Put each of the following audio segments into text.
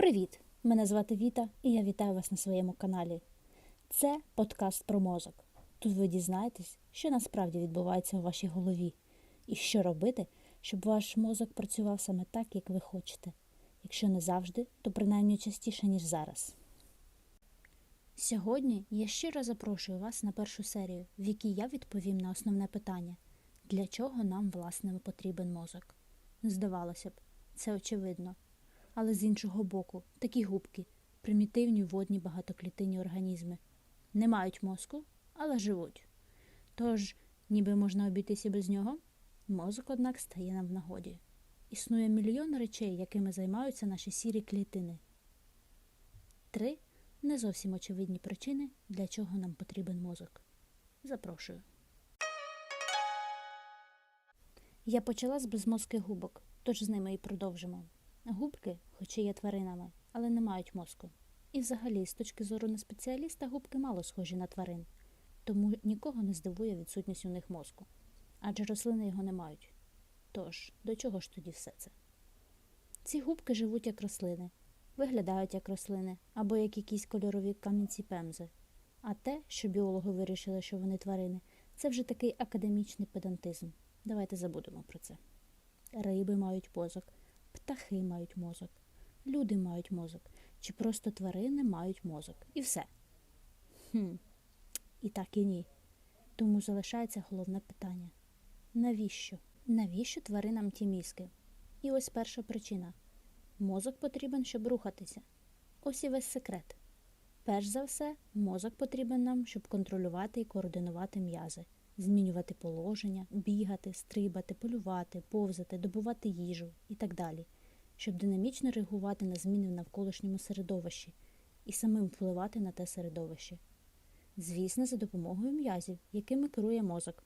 Привіт! Мене звати Віта і я вітаю вас на своєму каналі. Це подкаст про мозок. Тут ви дізнаєтесь, що насправді відбувається у вашій голові, і що робити, щоб ваш мозок працював саме так, як ви хочете. Якщо не завжди, то принаймні частіше, ніж зараз. Сьогодні я щиро запрошую вас на першу серію, в якій я відповім на основне питання: для чого нам, власне, потрібен мозок? Здавалося б, це очевидно. Але з іншого боку, такі губки, примітивні водні багатоклітинні організми, не мають мозку, але живуть. Тож, ніби можна обійтися без нього, мозок, однак, стає нам в нагоді. Існує мільйон речей, якими займаються наші сірі клітини. Три не зовсім очевидні причини, для чого нам потрібен мозок. Запрошую. Я почала з безмозких губок, тож з ними і продовжимо. Губки, хоч і є тваринами, але не мають мозку. І взагалі, з точки зору не спеціаліста, губки мало схожі на тварин, тому нікого не здивує відсутність у них мозку, адже рослини його не мають. Тож, до чого ж тоді все це? Ці губки живуть як рослини, виглядають як рослини або як якісь кольорові камінці пемзи. А те, що біологи вирішили, що вони тварини, це вже такий академічний педантизм. Давайте забудемо про це. Риби мають мозок, птахи мають мозок, люди мають мозок, чи просто тварини мають мозок. І все. Хм. І так і ні. Тому залишається головне питання: навіщо? Навіщо тваринам ті мізки? І ось перша причина: мозок потрібен, щоб рухатися. Ось і весь секрет. Перш за все, мозок потрібен нам, щоб контролювати і координувати м'язи, змінювати положення, бігати, стрибати, полювати, повзати, добувати їжу і так далі, щоб динамічно реагувати на зміни в навколишньому середовищі і самим впливати на те середовище. Звісно, за допомогою м'язів, якими керує мозок.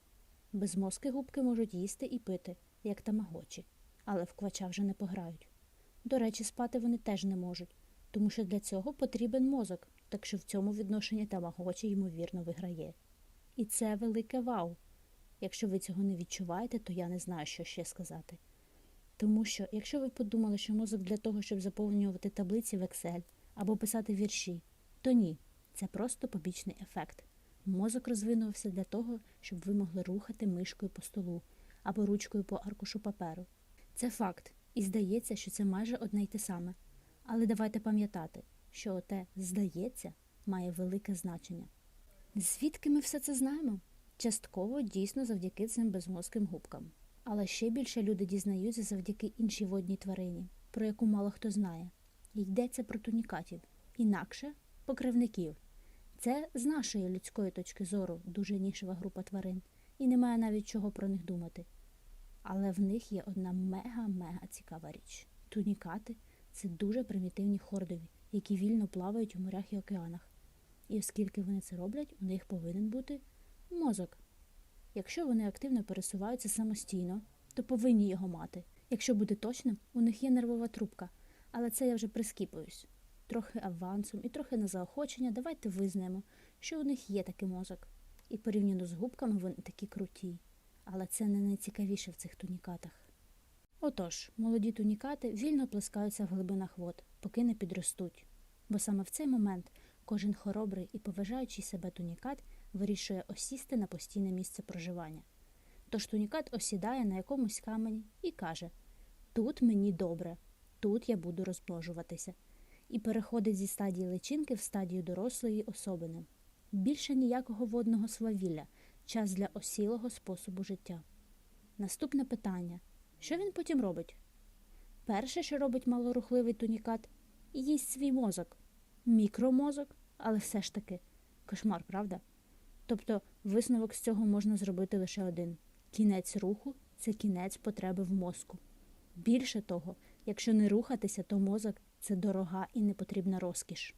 Безмозки губки можуть їсти і пити, як тамагочі, але в квача вже не пограють. До речі, спати вони теж не можуть, тому що для цього потрібен мозок, так що в цьому відношенні тамагочі, ймовірно, виграє. І це велике вау. Якщо ви цього не відчуваєте, то я не знаю, що ще сказати. Тому що, якщо ви подумали, що мозок для того, щоб заповнювати таблиці в Excel або писати вірші, то ні, це просто побічний ефект. Мозок розвинувався для того, щоб ви могли рухати мишкою по столу або ручкою по аркушу паперу. Це факт, і здається, що це майже одне й те саме. Але давайте пам'ятати, що оте здається має велике значення. Звідки ми все це знаємо? Частково дійсно завдяки цим безмозким губкам. Але ще більше люди дізнаються завдяки іншій водній тварині, про яку мало хто знає. Йдеться про тунікатів, інакше покривників. Це з нашої людської точки зору дуже нішева група тварин, і немає навіть чого про них думати. Але в них є одна мега-мега цікава річ. Тунікати це дуже примітивні хордові, які вільно плавають у морях і океанах. І оскільки вони це роблять, у них повинен бути мозок. Якщо вони активно пересуваються самостійно, то повинні його мати. Якщо бути точним, у них є нервова трубка, але це я вже прискіпуюсь. Трохи авансом і трохи на заохочення давайте визнаємо, що у них є такий мозок. І порівняно з губками вони такі круті. Але це не найцікавіше в цих тунікатах. Отож, молоді тунікати вільно плескаються в глибинах вод, поки не підростуть. Бо саме в цей момент кожен хоробрий і поважаючий себе тунікат вирішує осісти на постійне місце проживання. Тож тунікат осідає на якомусь камені і каже: Тут мені добре, тут я буду розмножуватися, і переходить зі стадії личинки в стадію дорослої особини. Більше ніякого водного свавілля, час для осілого способу життя. Наступне питання: що він потім робить? Перше, що робить малорухливий тунікат, їсть свій мозок, мікромозок, але все ж таки кошмар, правда? Тобто висновок з цього можна зробити лише один: кінець руху це кінець потреби в мозку. Більше того, якщо не рухатися, то мозок це дорога і непотрібна розкіш.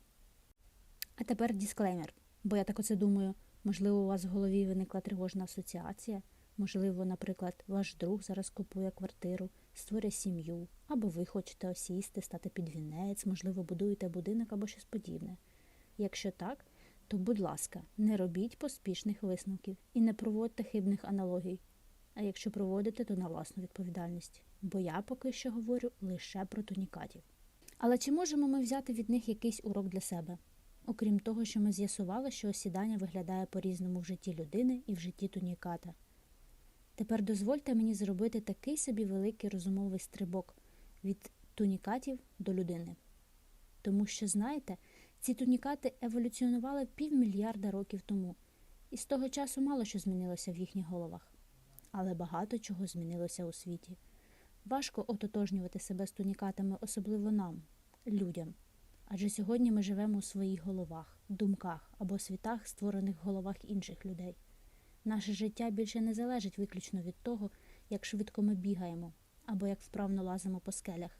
А тепер дисклеймер, бо я так оце думаю, можливо, у вас в голові виникла тривожна асоціація, можливо, наприклад, ваш друг зараз купує квартиру, створює сім'ю, або ви хочете осісти, стати під вінець, можливо, будуєте будинок або щось подібне. Якщо так, то, будь ласка, не робіть поспішних висновків і не проводьте хибних аналогій. А якщо проводите, то на власну відповідальність. Бо я поки що говорю лише про тунікатів. Але чи можемо ми взяти від них якийсь урок для себе? Окрім того, що ми з'ясували, що осідання виглядає по-різному в житті людини і в житті туніката. Тепер дозвольте мені зробити такий собі великий розумовий стрибок від тунікатів до людини. Тому що, знаєте, ці тунікати еволюціонували півмільярда років тому, і з того часу мало що змінилося в їхніх головах. Але багато чого змінилося у світі. Важко ототожнювати себе з тунікатами, особливо нам, людям. Адже сьогодні ми живемо у своїх головах, думках або світах, створених в головах інших людей. Наше життя більше не залежить виключно від того, як швидко ми бігаємо або як вправно лазимо по скелях,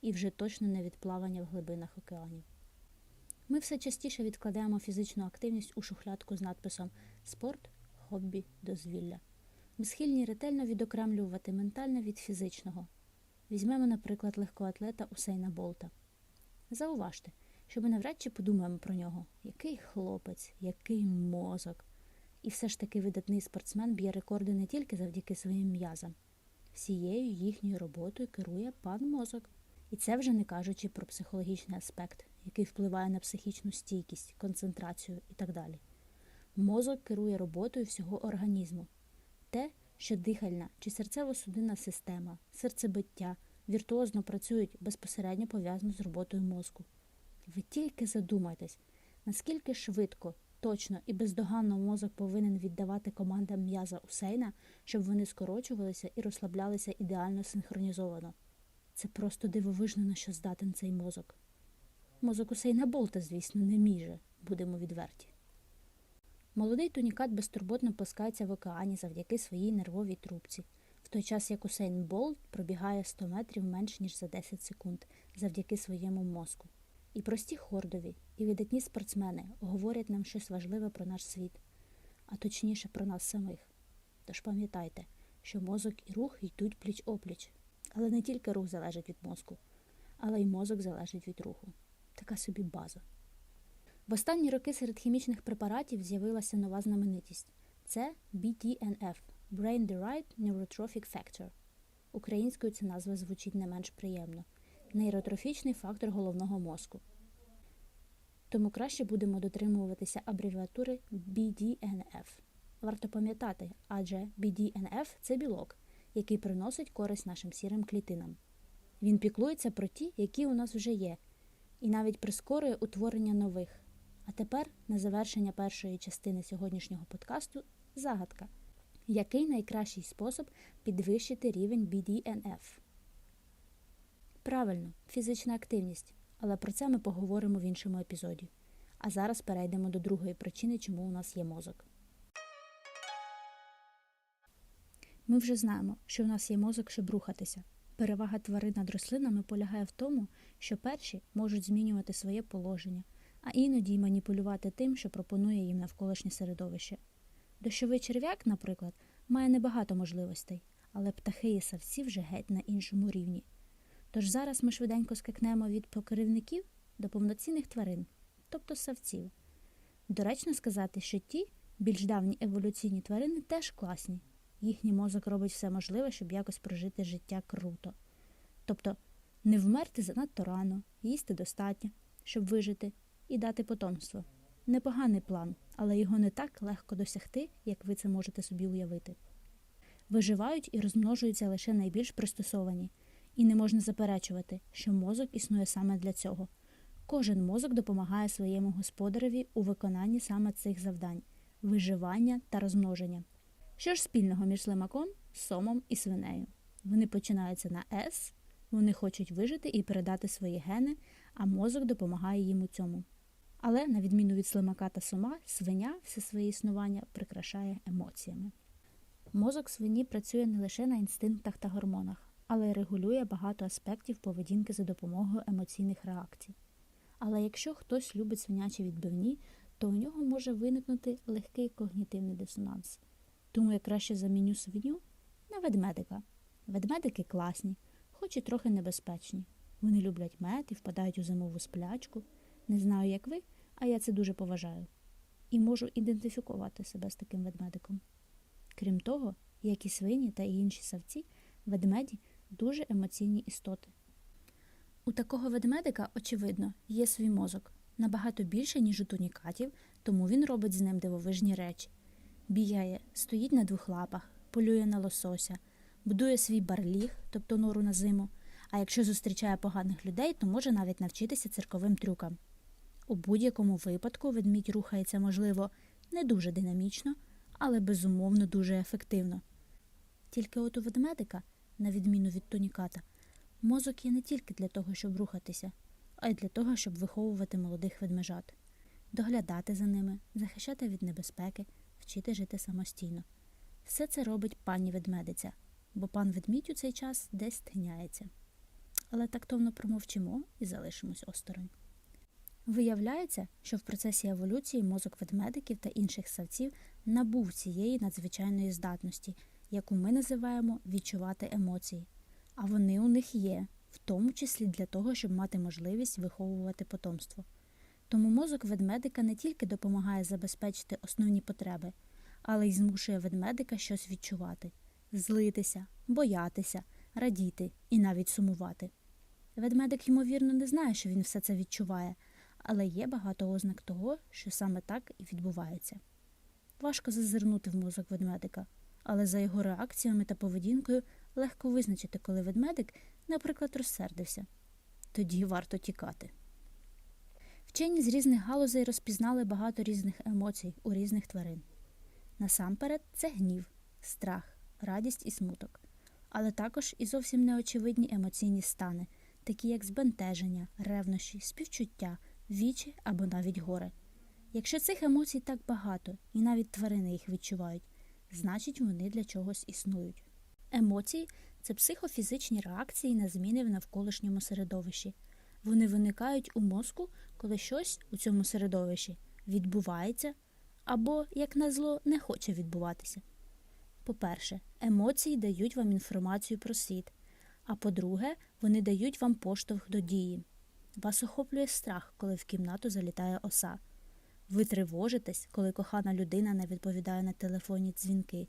і вже точно не від плавання в глибинах океанів. Ми все частіше відкладаємо фізичну активність у шухлядку з надписом Спорт, хобі, дозвілля. Ми схильні ретельно відокремлювати ментальне від фізичного. Візьмемо, наприклад, легкоатлета Усейна Болта. Зауважте, що ми навряд чи подумаємо про нього, який хлопець, який мозок. І все ж таки видатний спортсмен б'є рекорди не тільки завдяки своїм м'язам. Всією їхньою роботою керує пан мозок. І це вже не кажучи про психологічний аспект, який впливає на психічну стійкість, концентрацію і так далі. Мозок керує роботою всього організму. Те, що дихальна чи серцево-судинна система, серцебиття віртуозно працюють безпосередньо пов'язано з роботою мозку. Ви тільки задумайтесь, наскільки швидко, точно і бездоганно мозок повинен віддавати командам м'яза Усейна, щоб вони скорочувалися і розслаблялися ідеально синхронізовано. Це просто дивовижно, на що здатен цей мозок. Мозок Усейна Болта, звісно, не міже, будемо відверті. Молодий тунікат безтурботно плескається в океані завдяки своїй нервовій трубці, в той час як Усейн Болт пробігає 100 метрів менш ніж за 10 секунд завдяки своєму мозку. І прості хордові, і видатні спортсмени говорять нам щось важливе про наш світ, а точніше про нас самих. Тож пам'ятайте, що мозок і рух йдуть пліч опліч, але не тільки рух залежить від мозку, але й мозок залежить від руху. Така собі база. В останні роки серед хімічних препаратів з'явилася нова знаменитість це BDNF Brain Derived Neurotrophic Factor. Українською ця назва звучить не менш приємно нейротрофічний фактор головного мозку. Тому краще будемо дотримуватися абревіатури BDNF. Варто пам'ятати, адже BDNF це білок, який приносить користь нашим сірим клітинам. Він піклується про ті, які у нас вже є, і навіть прискорює утворення нових. А тепер, на завершення першої частини сьогоднішнього подкасту, загадка. Який найкращий спосіб підвищити рівень BDNF? Правильно, фізична активність, але про це ми поговоримо в іншому епізоді. А зараз перейдемо до другої причини, чому у нас є мозок. Ми вже знаємо, що в нас є мозок, щоб рухатися. Перевага тварин над рослинами полягає в тому, що перші можуть змінювати своє положення, а іноді й маніпулювати тим, що пропонує їм навколишнє середовище. Дощовий черв'як, наприклад, має небагато можливостей, але птахи і савці вже геть на іншому рівні. Тож зараз ми швиденько скакнемо від покерівників до повноцінних тварин, тобто савців. Доречно сказати, що ті більш давні еволюційні тварини теж класні. Їхній мозок робить все можливе, щоб якось прожити життя круто. Тобто не вмерти занадто рано, їсти достатньо, щоб вижити і дати потомство. Непоганий план, але його не так легко досягти, як ви це можете собі уявити. Виживають і розмножуються лише найбільш пристосовані, і не можна заперечувати, що мозок існує саме для цього. Кожен мозок допомагає своєму господареві у виконанні саме цих завдань виживання та розмноження. Що ж спільного між слимаком, сомом і свинею? Вони починаються на С, вони хочуть вижити і передати свої гени, а мозок допомагає їм у цьому. Але, на відміну від слимака та сома, свиня все своє існування прикрашає емоціями. Мозок свині працює не лише на інстинктах та гормонах, але й регулює багато аспектів поведінки за допомогою емоційних реакцій. Але якщо хтось любить свинячі відбивні, то у нього може виникнути легкий когнітивний дисонанс. Тому я краще заміню свиню на ведмедика. Ведмедики класні, хоч і трохи небезпечні. Вони люблять мед і впадають у зимову сплячку. Не знаю, як ви, а я це дуже поважаю. І можу ідентифікувати себе з таким ведмедиком. Крім того, як і свині та інші савці, ведмеді дуже емоційні істоти. У такого ведмедика, очевидно, є свій мозок набагато більше, ніж у тунікатів, тому він робить з ним дивовижні речі. Бігає, стоїть на двох лапах, полює на лосося, будує свій барліг, тобто нору на зиму. А якщо зустрічає поганих людей, то може навіть навчитися цирковим трюкам. У будь-якому випадку ведмідь рухається, можливо, не дуже динамічно, але безумовно дуже ефективно. Тільки от у ведмедика, на відміну від тоніката, мозок є не тільки для того, щоб рухатися, а й для того, щоб виховувати молодих ведмежат, доглядати за ними, захищати від небезпеки, вчити жити самостійно. Все це робить пані ведмедиця, бо пан ведмідь у цей час десь тиняється. Але тактовно промовчимо і залишимось осторонь. Виявляється, що в процесі еволюції мозок ведмедиків та інших савців набув цієї надзвичайної здатності, яку ми називаємо відчувати емоції. А вони у них є, в тому числі для того, щоб мати можливість виховувати потомство. Тому мозок ведмедика не тільки допомагає забезпечити основні потреби, але й змушує ведмедика щось відчувати, злитися, боятися, радіти і навіть сумувати. Ведмедик, ймовірно, не знає, що він все це відчуває, але є багато ознак того, що саме так і відбувається. Важко зазирнути в мозок ведмедика, але за його реакціями та поведінкою легко визначити, коли ведмедик, наприклад, розсердився. Тоді варто тікати. Вчені з різних галузей розпізнали багато різних емоцій у різних тварин. Насамперед, це гнів, страх, радість і смуток, але також і зовсім неочевидні емоційні стани, такі як збентеження, ревнощі, співчуття, вічі або навіть горе. Якщо цих емоцій так багато, і навіть тварини їх відчувають, значить вони для чогось існують. Емоції це психофізичні реакції на зміни в навколишньому середовищі. Вони виникають у мозку, коли щось у цьому середовищі відбувається або, як назло, не хоче відбуватися. По-перше, емоції дають вам інформацію про світ, а по-друге, вони дають вам поштовх до дії. Вас охоплює страх, коли в кімнату залітає оса. Ви тривожитесь, коли кохана людина не відповідає на телефонні дзвінки.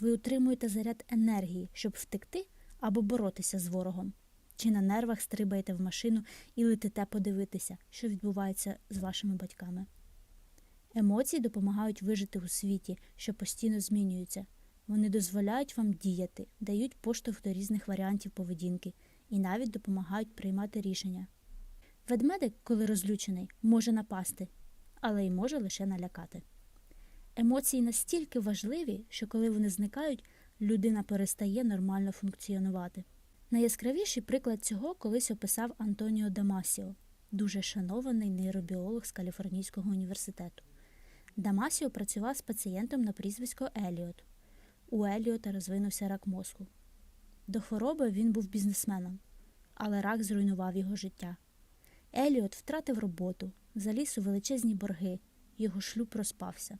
Ви отримуєте заряд енергії, щоб втекти або боротися з ворогом. Чи на нервах стрибаєте в машину і летите подивитися, що відбувається з вашими батьками. Емоції допомагають вижити у світі, що постійно змінюється. Вони дозволяють вам діяти, дають поштовх до різних варіантів поведінки і навіть допомагають приймати рішення. Ведмедик, коли розлючений, може напасти, але й може лише налякати. Емоції настільки важливі, що коли вони зникають, людина перестає нормально функціонувати. Найяскравіший приклад цього колись описав Антоніо Дамасіо, дуже шанований нейробіолог з Каліфорнійського університету. Дамасіо працював з пацієнтом на прізвисько Еліот. У Еліота розвинувся рак мозку. До хвороби він був бізнесменом, але рак зруйнував його життя. Еліот втратив роботу, заліз у величезні борги, його шлюб розпався.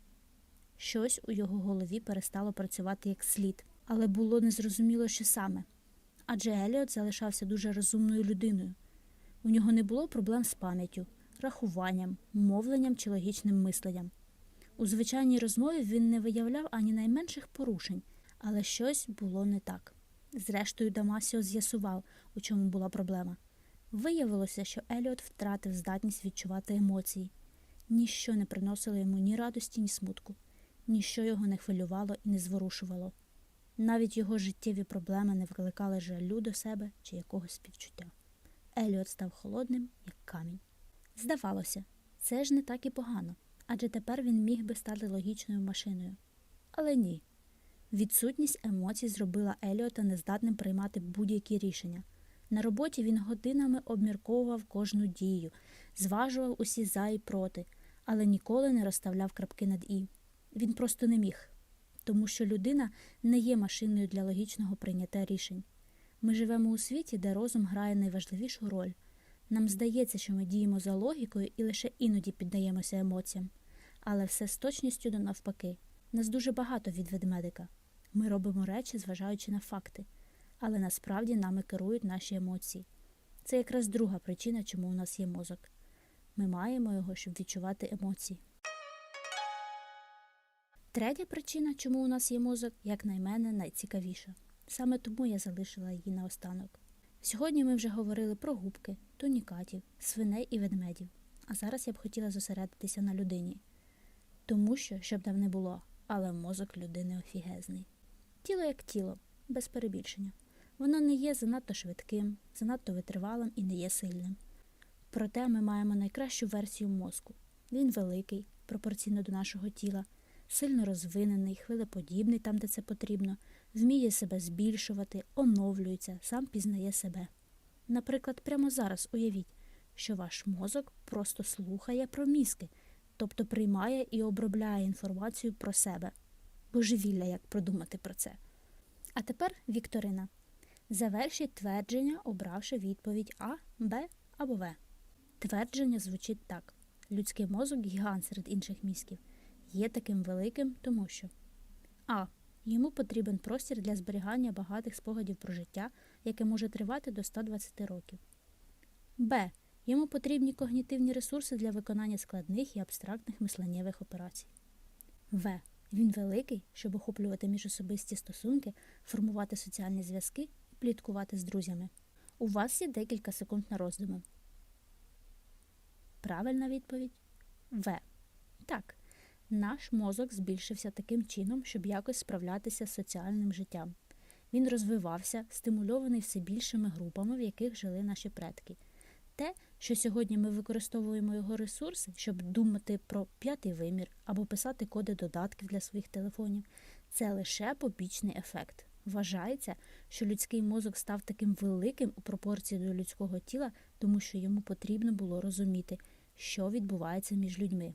Щось у його голові перестало працювати як слід, але було незрозуміло, що саме. Адже Еліот залишався дуже розумною людиною. У нього не було проблем з пам'яттю, рахуванням, мовленням чи логічним мисленням. У звичайній розмові він не виявляв ані найменших порушень, але щось було не так. Зрештою, Дамасіо з'ясував, у чому була проблема. Виявилося, що Еліот втратив здатність відчувати емоції. Ніщо не приносило йому ні радості, ні смутку, ніщо його не хвилювало і не зворушувало. Навіть його життєві проблеми не викликали жалю до себе чи якогось співчуття. Еліот став холодним, як камінь. Здавалося, це ж не так і погано, адже тепер він міг би стати логічною машиною. Але ні. Відсутність емоцій зробила Еліота нездатним приймати будь-які рішення. На роботі він годинами обмірковував кожну дію, зважував усі за і проти, але ніколи не розставляв крапки над і. Він просто не міг, тому що людина не є машиною для логічного прийняття рішень. Ми живемо у світі, де розум грає найважливішу роль. Нам здається, що ми діємо за логікою і лише іноді піддаємося емоціям. Але все з точністю до навпаки. Нас дуже багато від ведмедика. Ми робимо речі, зважаючи на факти, але насправді нами керують наші емоції. Це якраз друга причина, чому у нас є мозок. Ми маємо його, щоб відчувати емоції. Третя причина, чому у нас є мозок, як на мене, найцікавіша. Саме тому я залишила її наостанок. Сьогодні ми вже говорили про губки, тонікатів, свиней і ведмедів. А зараз я б хотіла зосередитися на людині. Тому що, щоб там не було, але мозок людини офігезний. Тіло як тіло, без перебільшення. Воно не є занадто швидким, занадто витривалим і не є сильним. Проте ми маємо найкращу версію мозку. Він великий, пропорційно до нашого тіла, сильно розвинений, хвилеподібний там, де це потрібно, вміє себе збільшувати, оновлюється, сам пізнає себе. Наприклад, прямо зараз уявіть, що ваш мозок просто слухає про мізки, тобто приймає і обробляє інформацію про себе. Божевілля, як продумати про це. А тепер Вікторина. Завершіть твердження, обравши відповідь А, Б або В. Твердження звучить так: людський мозок гігант серед інших мізків. Є таким великим, тому що А. Йому потрібен простір для зберігання багатих спогадів про життя, яке може тривати до 120 років. Б. Йому потрібні когнітивні ресурси для виконання складних і абстрактних мисленнєвих операцій. В. Він великий, щоб охоплювати міжособисті стосунки, формувати соціальні зв'язки і пліткувати з друзями. У вас є декілька секунд на роздуми. Правильна відповідь В. Так. Наш мозок збільшився таким чином, щоб якось справлятися з соціальним життям. Він розвивався, стимульований все більшими групами, в яких жили наші предки. Те, що сьогодні ми використовуємо його ресурси, щоб думати про п'ятий вимір або писати коди додатків для своїх телефонів, це лише побічний ефект. Вважається, що людський мозок став таким великим у пропорції до людського тіла, тому що йому потрібно було розуміти, що відбувається між людьми.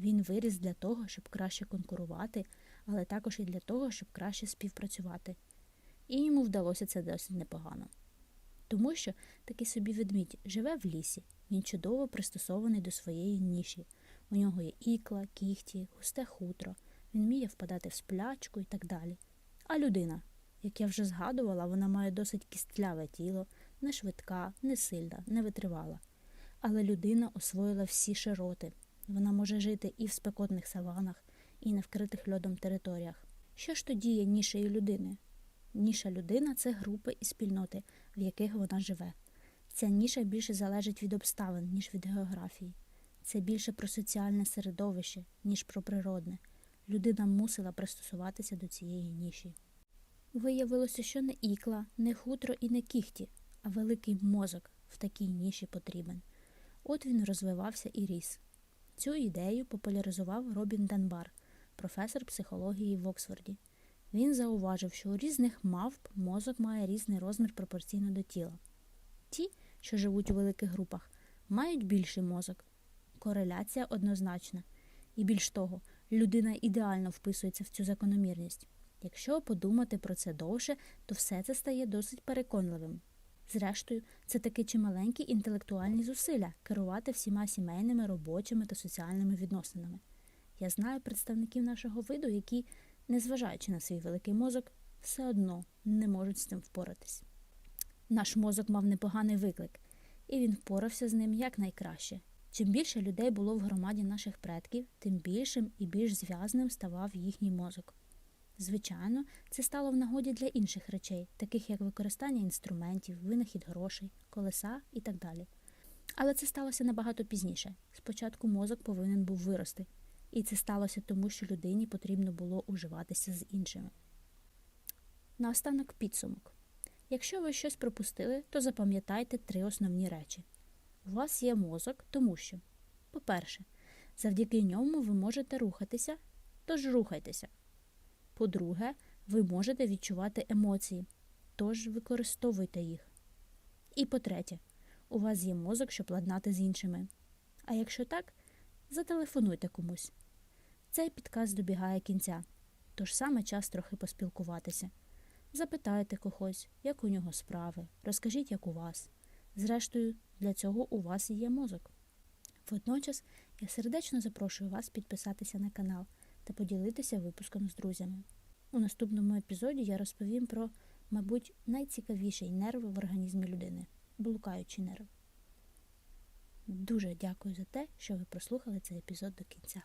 Він виріс для того, щоб краще конкурувати, але також і для того, щоб краще співпрацювати. І йому вдалося це досить непогано. Тому що такий собі ведмідь живе в лісі, він чудово пристосований до своєї ніші. У нього є ікла, кігті, густе хутро, він вміє впадати в сплячку і так далі. А людина, як я вже згадувала, вона має досить кістляве тіло, не швидка, не сильна, не витривала. Але людина освоїла всі широти. Вона може жити і в спекотних саванах, і на вкритих льодом територіях. Що ж тоді є нішею людини? Ніша людина це групи і спільноти, в яких вона живе. Ця ніша більше залежить від обставин, ніж від географії. Це більше про соціальне середовище, ніж про природне. Людина мусила пристосуватися до цієї ніші. Виявилося, що не ікла, не хутро і не кіхті, а великий мозок в такій ніші потрібен. От він розвивався і ріс. Цю ідею популяризував Робін Данбар, професор психології в Оксфорді. Він зауважив, що у різних мавп мозок має різний розмір пропорційно до тіла. Ті, що живуть у великих групах, мають більший мозок. Кореляція однозначна. І більш того, людина ідеально вписується в цю закономірність. Якщо подумати про це довше, то все це стає досить переконливим. Зрештою, це таки чималенькі інтелектуальні зусилля керувати всіма сімейними, робочими та соціальними відносинами. Я знаю представників нашого виду, які, незважаючи на свій великий мозок, все одно не можуть з цим впоратись. Наш мозок мав непоганий виклик, і він впорався з ним якнайкраще. Чим більше людей було в громаді наших предків, тим більшим і більш зв'язним ставав їхній мозок. Звичайно, це стало в нагоді для інших речей, таких як використання інструментів, винахід грошей, колеса і так далі. Але це сталося набагато пізніше. Спочатку мозок повинен був вирости, і це сталося тому, що людині потрібно було уживатися з іншими. Наостанок підсумок. Якщо ви щось пропустили, то запам'ятайте три основні речі. У вас є мозок, тому що, по-перше, завдяки ньому ви можете рухатися, тож рухайтеся. По-друге, ви можете відчувати емоції, тож використовуйте їх. І по-третє, у вас є мозок, щоб ладнати з іншими. А якщо так, зателефонуйте комусь. Цей підказ добігає кінця, тож саме час трохи поспілкуватися. Запитайте когось, як у нього справи, розкажіть, як у вас. Зрештою, для цього у вас є мозок. Водночас я сердечно запрошую вас підписатися на канал та поділитися випуском з друзями. У наступному епізоді я розповім про, мабуть, найцікавіший нерв в організмі людини блукаючий нерв. Дуже дякую за те, що ви прослухали цей епізод до кінця.